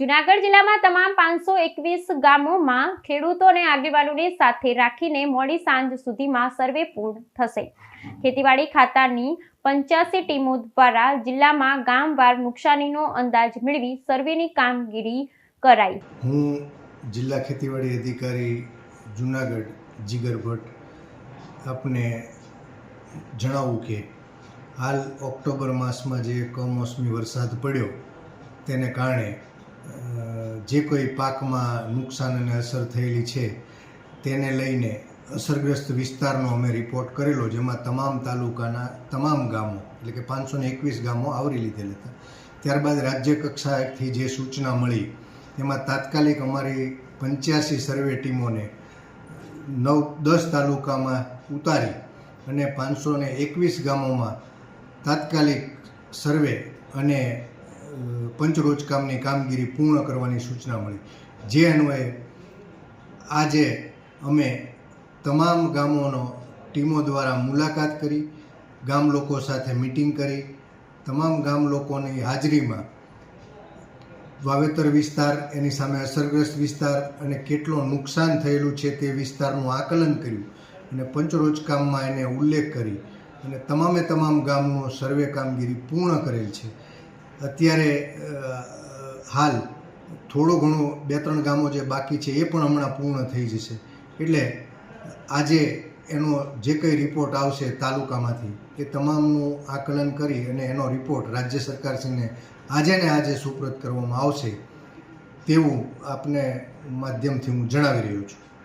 જુનાગઢ જિલ્લામાં તમામ પાંચસો એકવીસ ગામોમાં ખેડૂતો અને આગેવાનોને સાથે રાખીને મોડી સાંજ સુધીમાં સર્વે પૂર્ણ થશે. ખેતીવાડી ખાતાની પંચ્યાસી ટીમો દ્વારા જિલ્લામાં ગામવાર નુકસાનીનો અંદાજ મેળવી સર્વેની કામગીરી કરાઈ. હું જિલ્લા ખેતીવાડી અધિકારી જુનાગઢ જીગર ભટ્ટ આપને જણાવું કે હાલ ઓક્ટોબર માસમાં જે કમોસમી વરસાદ પડ્યો, તેને કારણે જે કોઈ પાકમાં નુકસાન અને અસર થયેલી છે, તેને લઈને અસરગ્રસ્ત વિસ્તારનો અમે રિપોર્ટ કરેલો, જેમાં તમામ તાલુકાના તમામ ગામો, એટલે કે પાંચસો ને એકવીસ ગામો આવરી લીધેલ હતા. ત્યારબાદ રાજ્ય કક્ષાએથી જે સૂચના મળી તેમાં તાત્કાલિક અમારી પંચ્યાસી સર્વે ટીમોને નવ, દસ તાલુકામાં ઉતારી અને પાંચસો એકવીસ ગામોમાં તાત્કાલિક સર્વે અને અ, પંચરોજકામની કામગીરી પૂર્ણ કરવાની સૂચના મળી. જે અન્વયે આજે અમે તમામ ગામોનો ટીમો દ્વારા મુલાકાત કરી ગામ લોકો સાથે મિટિંગ કરી તમામ ગામ લોકોની હાજરીમાં વાવેતર વિસ્તાર એની સામે અસરગ્રસ્ત વિસ્તાર અને કેટલો નુકસાન થયેલું છે તે વિસ્તારનું આકલન કર્યું અને પંચરોજ કામમાં એને ઉલ્લેખ કરી અને તમામે તમામ ગામનો સર્વે કામગીરી પૂર્ણ કરેલ છે. અત્યારે હાલ થોડો ઘણો બે ત્રણ ગામો જે બાકી છે એ પણ હમણાં પૂર્ણ થઈ જશે. એટલે આજે એનો જે કંઈ રિપોર્ટ આવશે તાલુકામાંથી એ તમામનું આકલન કરી અને એનો રિપોર્ટ રાજ્ય સરકારશ્રીને આજે ને આજે સુપ્રત કરવામાં આવશે તેવું આપને માધ્યમથી હું જણાવી રહ્યો છું.